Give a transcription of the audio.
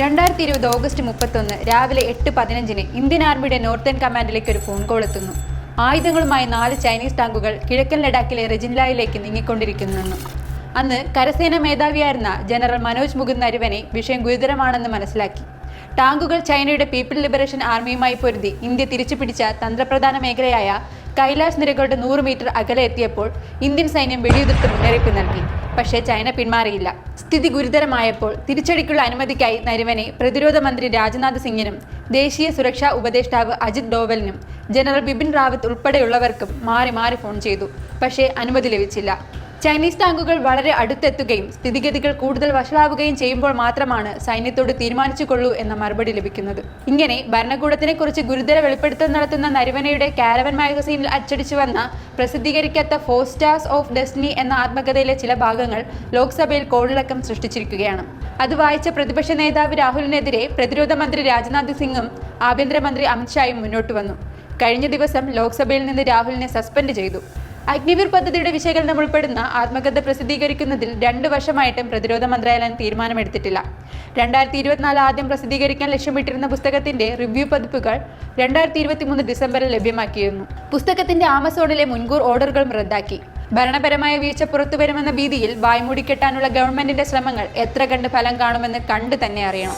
രണ്ടായിരത്തി ഇരുപത് ഓഗസ്റ്റ് മുപ്പത്തൊന്ന് രാവിലെ എട്ട് പതിനഞ്ചിന് ഇന്ത്യൻ ആർമിയുടെ നോർത്തേൺ കമാൻഡിലേക്ക് ഒരു ഫോൺ കോൾ എത്തുന്നു. ആയുധങ്ങളുമായി നാല് ചൈനീസ് ടാങ്കുകൾ കിഴക്കൻ ലഡാക്കിലെ റെജിൻലായിലേക്ക് നീങ്ങിക്കൊണ്ടിരിക്കുന്നു അന്ന് കരസേന മേധാവിയായിരുന്ന ജനറൽ മനോജ് മുകുന്ദ് നരുവനെ വിഷയം ഗുരുതരമാണെന്ന് മനസ്സിലാക്കി. ടാങ്കുകൾ ചൈനയുടെ പീപ്പിൾ ലിബറേഷൻ ആർമിയുമായി പൊരുതി ഇന്ത്യ തിരിച്ചുപിടിച്ച തന്ത്രപ്രധാന മേഖലയായ കൈലാഷ് നിരകളുടെ നൂറ് മീറ്റർ അകലെ എത്തിയപ്പോൾ ഇന്ത്യൻ സൈന്യം വെടിയുതിർത്ത് മുന്നറിയിപ്പ് നൽകി. പക്ഷേ ചൈന പിന്മാറിയില്ല. സ്ഥിതി ഗുരുതരമായപ്പോൾ തിരിച്ചടിക്കുള്ള അനുമതിക്കായി നരുവനെ പ്രതിരോധ മന്ത്രി രാജ്നാഥ് സിംഗിനും ദേശീയ സുരക്ഷാ ഉപദേഷ്ടാവ് അജിത് ഡോവലിനും ജനറൽ ബിപിൻ റാവത്ത് ഉൾപ്പെടെയുള്ളവർക്കും മാറി മാറി ഫോൺ ചെയ്തു. പക്ഷേ അനുമതി ലഭിച്ചില്ല. ചൈനീസ് ടാങ്കുകൾ വളരെ അടുത്തെത്തുകയും സ്ഥിതിഗതികൾ കൂടുതൽ വഷളാവുകയും ചെയ്യുമ്പോൾ മാത്രമാണ് സൈന്യത്തോട് തീരുമാനിച്ചുകൊള്ളൂ എന്ന മറുപടി ലഭിക്കുന്നത്. ഇങ്ങനെ ഭരണകൂടത്തിനെ കുറിച്ച് ഗുരുതര വെളിപ്പെടുത്തൽ നടത്തുന്ന നരുവനയുടെ കാരവൻ മാഗസീനിൽ അച്ചടിച്ചു വന്ന പ്രസിദ്ധീകരിക്കാത്ത ഫോർ സ്റ്റാർസ് ഓഫ് ഡെസ്റ്റിനി എന്ന ആത്മകഥയിലെ ചില ഭാഗങ്ങൾ ലോക്സഭയിൽ കോളിളക്കം സൃഷ്ടിച്ചിരിക്കുകയാണ്. അത് വായിച്ച പ്രതിപക്ഷ നേതാവ് രാഹുലിനെതിരെ പ്രതിരോധ മന്ത്രി രാജ്നാഥ് സിംഗും ആഭ്യന്തരമന്ത്രി അമിത്ഷായും മുന്നോട്ട് വന്നു. കഴിഞ്ഞ ദിവസം ലോക്സഭയിൽ നിന്ന് രാഹുലിനെ സസ്പെൻഡ് ചെയ്തു. അഗ്നിവീർ പദ്ധതിയുടെ വിശകലനം ഉൾപ്പെടുന്ന ആത്മകഥ പ്രസിദ്ധീകരിക്കുന്നതിൽ രണ്ട് വർഷമായിട്ടും പ്രതിരോധ മന്ത്രാലയം തീരുമാനമെടുത്തിട്ടില്ല. രണ്ടായിരത്തി ഇരുപത്തിനാല് ആദ്യം പ്രസിദ്ധീകരിക്കാൻ ലക്ഷ്യമിട്ടിരുന്ന പുസ്തകത്തിന്റെ റിവ്യൂ പതിപ്പുകൾ രണ്ടായിരത്തി ഇരുപത്തി മൂന്ന് ഡിസംബറിൽ ലഭ്യമാക്കിയിരുന്നു. പുസ്തകത്തിന്റെ ആമസോണിലെ മുൻകൂർ ഓർഡറുകളും റദ്ദാക്കി. ഭരണപരമായ വീഴ്ച പുറത്തുവരുമെന്ന ഭീതിയിൽ വായ്മൂടിക്കെട്ടാനുള്ള ഗവൺമെന്റിന്റെ ശ്രമങ്ങൾ എത്ര കണ്ട് ഫലം കാണുമെന്ന് കണ്ടു തന്നെ അറിയണം.